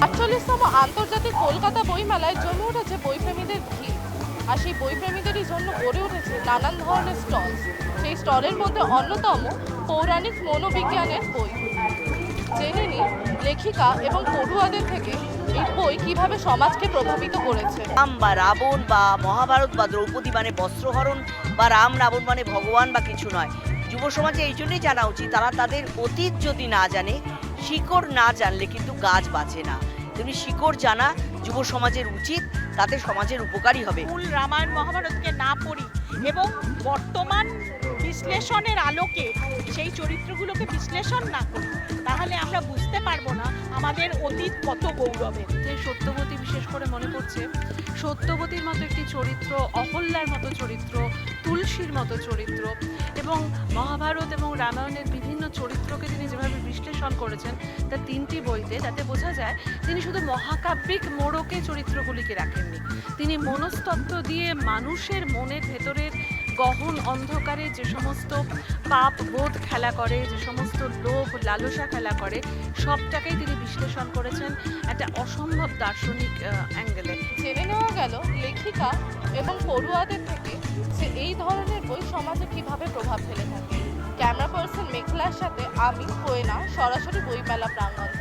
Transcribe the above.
সাতচল্লিশতম আন্তর্জাতিক কলকাতা বইমেলায় জমে উঠেছে বইপ্রেমীদের ভিড়। আর সেই বইপ্রেমীদেরই জন্য গড়ে উঠেছে নানান ধরনের স্টল সেই স্টলের মধ্যে অন্যতম পৌরাণিক মনোবিজ্ঞানের বই। জেনে নিই লেখিকা এবং পড়ুয়াদের থেকে এই বই কীভাবে সমাজকে প্রভাবিত করেছে। রাম বা রাবণ বা মহাভারত বা দ্রৌপদী মানে বস্ত্রহরণ বা রাম রাবণ মানে ভগবান বা কিছু নয়। যুব সমাজে এই জন্যই জানা উচিত, তারা তাদের অতীত যদি না জানে শিকড় না জানলে কিন্তু গাছ বাঁচে না। তেমনি শিকড় জানা যুব সমাজের উচিত তাতে সমাজের উপকারী হবে। মূল রামায়ণ মহাভারতকে না পড়ি এবং বর্তমান বিশ্লেষণের আলোকে সেই চরিত্রগুলোকে বিশ্লেষণ না করি তাহলে আমরা বুঝতে পারব না আমাদের অতীত কত গৌরবের। যে সত্যবতী বিশেষ করে মনে পড়ছে সত্যবতীর মতো একটি চরিত্র অহল্যার মতো চরিত্র তুলসীর মতো চরিত্র এবং মহাভারত এবং রামায়ণের বিভিন্ন চরিত্রকে তিনি যেভাবে বিশ্লেষণ করেছেন তার তিনটি বইতে তাতে বোঝা যায় তিনি শুধু মহাকাব্যিক মোড়কে চরিত্রগুলিকে রাখেননি। তিনি মনস্তত্ত্ব দিয়ে মানুষের মনের ভেতরের গহন অন্ধকারে যে সমস্ত পাপ বোধ খেলা করে, যে সমস্ত লোভ লালসা খেলা করে, সবটাকেই তিনি বিশ্লেষণ করেছেন একটা অসম্ভব দার্শনিক অ্যাঙ্গেলে। জেনে নেওয়া গেল লেখিকা এবং পড়ুয়াদের থেকে যে এই ধরনের বই সমাজে কীভাবে প্রভাব ফেলে। ক্যামেরা পার্সন মেঘলার সাথে আমি কোয়েনা সরাসরি বইমেলা প্রাঙ্গণ।